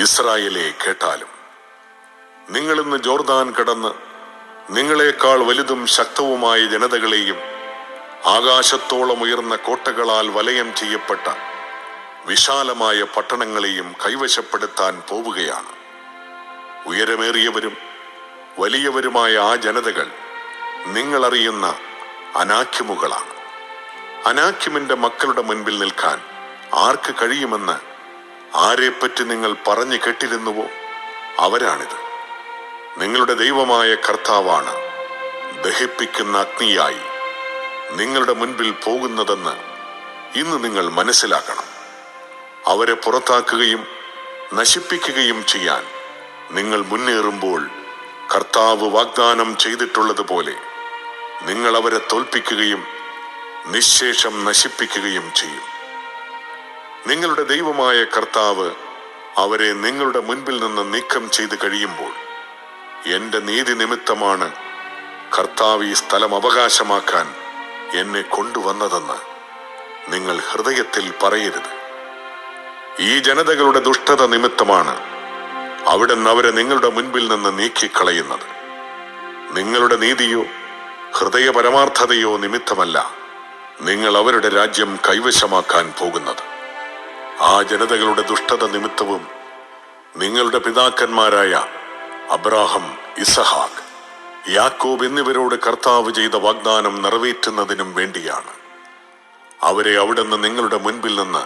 ഇസ്രായേലെ കേട്ടാലും നിങ്ങളിന്ന് ജോർദാൻ കടന്ന് നിങ്ങളെക്കാൾ വലുതും ശക്തവുമായ ജനതകളെയും ആകാശത്തോളം ഉയർന്ന കോട്ടകളാൽ വലയം ചെയ്യപ്പെട്ട വിശാലമായ പട്ടണങ്ങളെയും കൈവശപ്പെടുത്താൻ പോവുകയാണ്. ഉയരമേറിയവരും വലിയവരുമായ ആ ജനതകൾ നിങ്ങളറിയുന്ന അനാഖ്യമുകളാണ്. അനാഖ്യമിന്റെ മക്കളുടെ മുൻപിൽ നിൽക്കാൻ ആർക്ക് കഴിയുമെന്ന് ആരെപ്പറ്റി നിങ്ങൾ പറഞ്ഞു കേട്ടിരുന്നുവോ? അവരാണിത്. നിങ്ങളുടെ ദൈവമായ കർത്താവാണ് ദഹിപ്പിക്കുന്ന അഗ്നിയായി നിങ്ങളുടെ മുൻപിൽ പോകുന്നതെന്ന് ഇന്ന് നിങ്ങൾ മനസ്സിലാക്കണം. അവരെ പുറത്താക്കുകയും നശിപ്പിക്കുകയും ചെയ്യാൻ നിങ്ങൾ മുന്നേറുമ്പോൾ കർത്താവ് വാഗ്ദാനം ചെയ്തിട്ടുള്ളതുപോലെ നിങ്ങൾ അവരെ തോൽപ്പിക്കുകയും നിശേഷം നശിപ്പിക്കുകയും ചെയ്യും. നിങ്ങളുടെ ദൈവമായ കർത്താവ് അവരെ നിങ്ങളുടെ മുൻപിൽ നിന്ന് നീക്കം ചെയ്ത് കഴിയുമ്പോൾ എന്റെ നീതി നിമിത്തമാണ് കർത്താവ് ഈ സ്ഥലം അവകാശമാക്കാൻ എന്നെ കൊണ്ടുവന്നതെന്ന് നിങ്ങൾ ഹൃദയത്തിൽ പറയരുത്. ഈ ജനതകളുടെ ദുഷ്ടത നിമിത്തമാണ് അവിടെ നിന്ന് അവരെ നിങ്ങളുടെ മുൻപിൽ നിന്ന് നീക്കിക്കളയുന്നത്. നിങ്ങളുടെ നീതിയോ ഹൃദയ പരമാർത്ഥതയോ നിമിത്തമല്ല നിങ്ങൾ അവരുടെ രാജ്യം കൈവശമാക്കാൻ പോകുന്നത്. ആ ജനതകളുടെ ദുഷ്ടത നിമിത്തവും നിങ്ങളുടെ പിതാക്കന്മാരായ അബ്രാഹം ഇസഹാഖ് യാക്കോബ് എന്നിവരോട് കർത്താവ് ചെയ്ത വാഗ്ദാനം നിറവേറ്റുന്നതിനും വേണ്ടിയാണ് അവരെ അവിടുന്ന് നിങ്ങളുടെ മുൻപിൽ നിന്ന്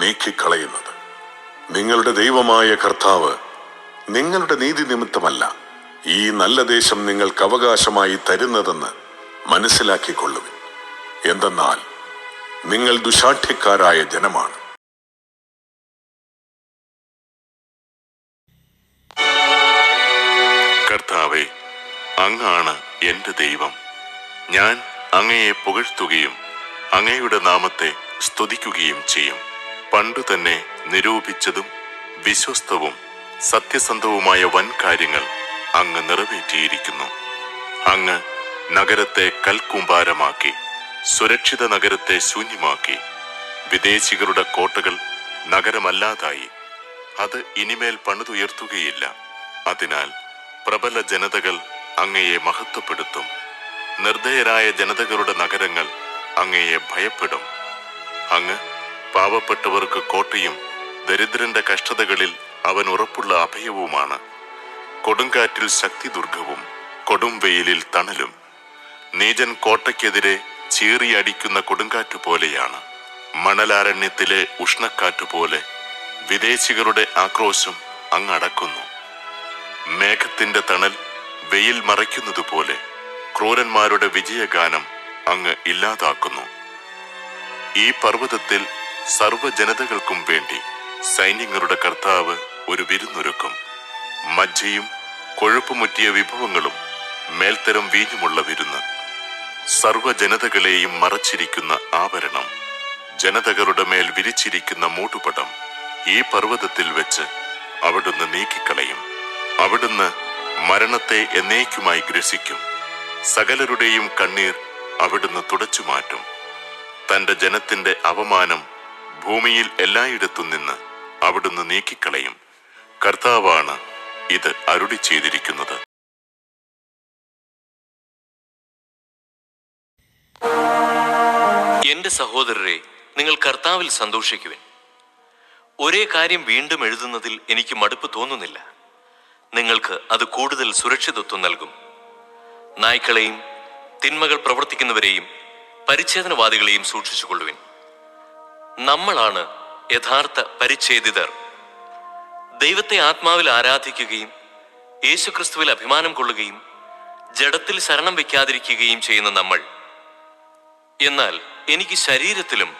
നീക്കിക്കളയുന്നത്. നിങ്ങളുടെ ദൈവമായ കർത്താവ് നിങ്ങളുടെ നീതി നിമിത്തമല്ല ഈ നല്ല ദേശം നിങ്ങൾക്ക് അവകാശമായി തരുന്നതെന്ന് മനസ്സിലാക്കിക്കൊള്ളുവിൻ. എന്തെന്നാൽ നിങ്ങൾ ദുശാഠ്യക്കാരായ ജനമാണ്. കർത്താവെ അങ്ങാണ് എന്റെ ദൈവം. ഞാൻ അങ്ങയെ പുകഴ്ത്തുകയും അങ്ങയുടെ നാമത്തെ സ്തുതിക്കുകയും ചെയ്യും. പണ്ടു തന്നെ നിരൂപിച്ചതും വിശ്വസ്തവും സത്യസന്ധവുമായ വൻ കാര്യങ്ങൾ അങ്ങ് നിറവേറ്റിയിരിക്കുന്നു. അങ്ങ് നഗരത്തെ കൽക്കൂമ്പാരമാക്കി സുരക്ഷിത നഗരത്തെ ശൂന്യമാക്കി വിദേശികളുടെ കോട്ടകൾ നഗരമല്ലാതായി. അത് ഇനിമേൽ പണിതുയർത്തുകയില്ല. അതിനാൽ പ്രബല ജനതകൾ അങ്ങയെ മഹത്വപ്പെടുത്തും. നിർദ്ദയരായ ജനതകളുടെ നഗരങ്ങൾ അങ്ങയെ ഭയപ്പെടും. അങ്ങ് പാവപ്പെട്ടവർക്ക് കോട്ടയും ദരിദ്രന്റെ കഷ്ടതകളിൽ അവൻ ഉറപ്പുള്ള അഭയവുമാണ്. കൊടുങ്കാറ്റിൽ ശക്തി ദുർഗവും കൊടും വെയിലിൽ തണലും. നീജൻ കോട്ടയ്ക്കെതിരെ ചീറിയടിക്കുന്ന കൊടുങ്കാറ്റു പോലെയാണ്. മണലാരണ്യത്തിലെ ഉഷ്ണക്കാറ്റു പോലെ വിദേശികളുടെ ആക്രോശം അങ്ങടക്കുന്നു മേഘത്തിന്റെ തണൽ വെയിൽ മറയ്ക്കുന്നതുപോലെ ക്രൂരന്മാരുടെ വിജയഗാനം അങ്ങ് ഇല്ലാതാക്കുന്നു. ഈ പർവതത്തിൽ സർവജനതകൾക്കും വേണ്ടി സൈന്യങ്ങളുടെ കർത്താവ് ഒരു വിരുന്നൊരുക്കും. മജ്ജയും കൊഴുപ്പുമുറ്റിയ വിഭവങ്ങളും മേൽത്തരം വീഞ്ഞുമുള്ള വിരുന്ന്. സർവജനതകളെയും മറച്ചിരിക്കുന്ന ആവരണം ജനതകളുടെ മേൽ വിരിച്ചിരിക്കുന്ന മൂട്ടുപടം ഈ പർവതത്തിൽ വെച്ച് അവിടുന്ന് നീക്കിക്കളയും. അവിടുന്ന് മരണത്തെ എന്നേക്കുമായി ഗ്രസിക്കും. സകലരുടെയും കണ്ണീർ അവിടുന്ന് തുടച്ചു മാറ്റും. തന്റെ ജനത്തിന്റെ അവമാനം ഭൂമിയിൽ എല്ലായിടത്തും നിന്ന് അവിടുന്ന് നീക്കിക്കളയും. കർത്താവാണ് ഇത് അരുളി ചെയ്തിരിക്കുന്നത്. എന്റെ സഹോദരരെ നിങ്ങൾ കർത്താവിൽ സന്തോഷിക്കുവിൻ. ഒരേ കാര്യം വീണ്ടും എഴുതുന്നതിൽ എനിക്ക് മടുപ്പ് തോന്നുന്നില്ല. നിങ്ങൾക്ക് അത് കൂടുതൽ സുരക്ഷിതത്വം നൽകും. നായ്ക്കളെയും തിന്മകൾ പ്രവർത്തിക്കുന്നവരെയും പരിച്ഛേദനവാദികളെയും സൂക്ഷിച്ചുകൊള്ളുവിൻ. നമ്മളാണ് യഥാർത്ഥ പരിച്ഛേദിതർ. ദൈവത്തെ ആത്മാവിൽ ആരാധിക്കുകയും യേശുക്രിസ്തുവിൽ അഭിമാനം കൊള്ളുകയും ജഡത്തിൽ ശരണം വയ്ക്കാതിരിക്കുകയും ചെയ്യുന്ന നമ്മൾ. എന്നാൽ എനിക്ക് ശരീരത്തിലും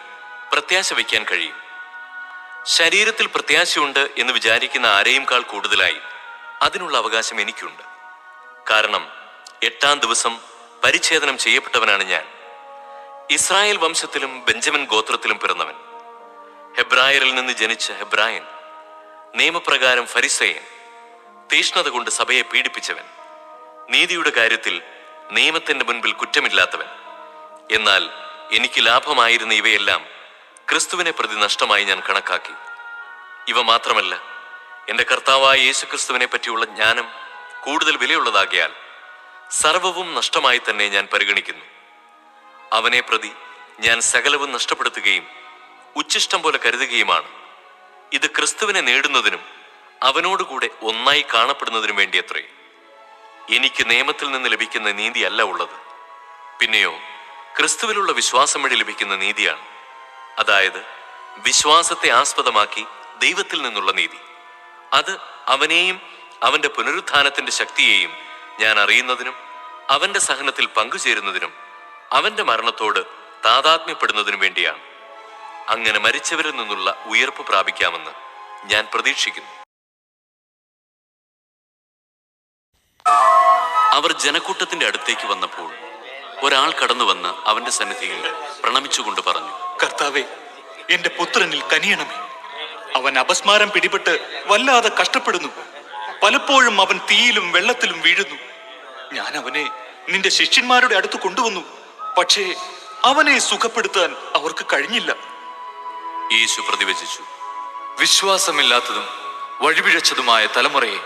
പ്രത്യാശ വയ്ക്കാൻ കഴിയും. ശരീരത്തിൽ പ്രത്യാശയുണ്ട് എന്ന് വിചാരിക്കുന്ന ആരെയുംകാൾ കൂടുതലായി? അതിനുള്ള അവകാശം എനിക്കുണ്ട്. കാരണം എട്ടാം ദിവസം പരിച്ഛേദനം ചെയ്യപ്പെട്ടവനാണ് ഞാൻ. Israel വംശത്തിലും Benjamin ഗോത്രത്തിലും പിറന്നവൻ. ഹെബ്രായരിൽ നിന്ന് ജനിച്ച ഹെബ്രായൻ നിയമപ്രകാരം ഫരിസയൻ തീഷ്ണത കൊണ്ട് സഭയെ പീഡിപ്പിച്ചവൻ നീതിയുടെ കാര്യത്തിൽ നിയമത്തിന്റെ മുൻപിൽ കുറ്റമില്ലാത്തവൻ. എന്നാൽ എനിക്ക് ലാഭമായിരുന്ന ഇവയെല്ലാം ക്രിസ്തുവിനെ പ്രതി നഷ്ടമായി ഞാൻ കണക്കാക്കി. ഇവ മാത്രമല്ല എന്റെ കർത്താവായ യേശുക്രിസ്തുവിനെ പറ്റിയുള്ള ജ്ഞാനം കൂടുതൽ വിലയുള്ളതാകിയാൽ സർവവും നഷ്ടമായി തന്നെ ഞാൻ പരിഗണിക്കുന്നു. അവനെ പ്രതി ഞാൻ സകലവും നഷ്ടപ്പെടുത്തുകയും ഉച്ചിഷ്ടം പോലെ കരുതുകയുമാണ്. ഇത് ക്രിസ്തുവിനെ നേടുന്നതിനും അവനോടുകൂടെ ഒന്നായി കാണപ്പെടുന്നതിനും വേണ്ടിയത്രേ. എനിക്ക് നിയമത്തിൽ നിന്ന് ലഭിക്കുന്ന നീതിയല്ല ഉള്ളത്. പിന്നെയോ ക്രിസ്തുവിലുള്ള വിശ്വാസം വഴി ലഭിക്കുന്ന നീതിയാണ്. അതായത് വിശ്വാസത്തെ ആസ്പദമാക്കി ദൈവത്തിൽ നിന്നുള്ള നീതി. അത് അവനെയും അവന്റെ പുനരുത്ഥാനത്തിന്റെ ശക്തിയെയും ഞാൻ അറിയുന്നതിനും അവന്റെ സഹനത്തിൽ പങ്കുചേരുന്നതിനും അവന്റെ മരണത്തോട് താതാത്മ്യപ്പെടുന്നതിനും വേണ്ടിയാണ്. അങ്ങനെ മരിച്ചവരിൽ നിന്നുള്ള ഉയർപ്പ് പ്രാപിക്കാമെന്ന് ഞാൻ പ്രതീക്ഷിക്കുന്നു. അവർ ജനക്കൂട്ടത്തിന്റെ അടുത്തേക്ക് വന്നപ്പോൾ ഒരാൾ കടന്നു വന്ന് അവന്റെ സന്നിധിയിൽ പ്രണമിച്ചുകൊണ്ട് പറഞ്ഞു കർത്താവേ എന്റെ പുത്രനിൽ കനിയണമേ. അവൻ അപസ്മാരം പിടിപെട്ട് വല്ലാതെ കഷ്ടപ്പെടുന്നു. പലപ്പോഴും അവൻ തീയിലും വെള്ളത്തിലും വീഴുന്നു. ഞാൻ അവനെ നിന്റെ ശിഷ്യന്മാരുടെ അടുത്ത് കൊണ്ടുവന്നു. പക്ഷേ അവനെ സുഖപ്പെടുത്താൻ അവർക്ക് കഴിഞ്ഞില്ല. യേശു പ്രതിവചിച്ചു. വിശ്വാസമില്ലാത്തതും വഴിപിഴച്ചതുമായ തലമുറയെ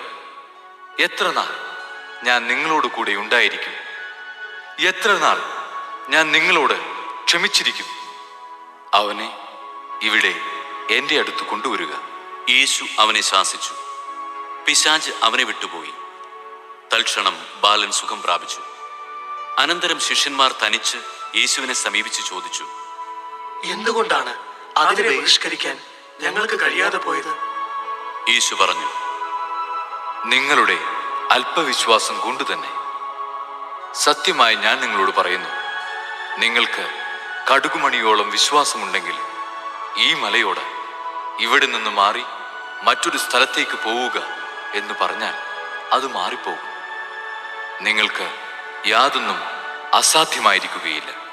എത്ര നാൾ ഞാൻ നിങ്ങളോട് കൂടെ ഉണ്ടായിരിക്കും? എത്ര നാൾ ഞാൻ നിങ്ങളോട് ക്ഷമിച്ചിരിക്കും? അവനെ ഇവിടെ എന്റെ അടുത്ത് കൊണ്ടുവരിക. യേശു അവനെ ശാസിച്ചു. പിശാജ് അവനെ വിട്ടുപോയി. തൽക്ഷണം ബാലൻ സുഖം പ്രാപിച്ചു. അനന്തരം ശിഷ്യന്മാർ തനിച്ച് യേശുവിനെ സമീപിച്ച് ചോദിച്ചു എന്തുകൊണ്ടാണ് അതിനെ ബഹിഷ്കരിക്കാൻ ഞങ്ങൾക്ക് കഴിയാതെ പോയത്? യേശു പറഞ്ഞു നിങ്ങളുടെ അല്പവിശ്വാസം കൊണ്ട് തന്നെ. സത്യമായി ഞാൻ നിങ്ങളോട് പറയുന്നു നിങ്ങൾക്ക് കടുകുമണിയോളം വിശ്വാസമുണ്ടെങ്കിൽ ഈ മലയോട് ഇവിടെ നിന്ന് മാറി മറ്റൊരു സ്ഥലത്തേക്ക് പോവുക എന്ന് പറഞ്ഞാൽ അത് മാറിപ്പോകും. നിങ്ങൾക്ക് യാതൊന്നും അസാധ്യമായിരിക്കുകയില്ല.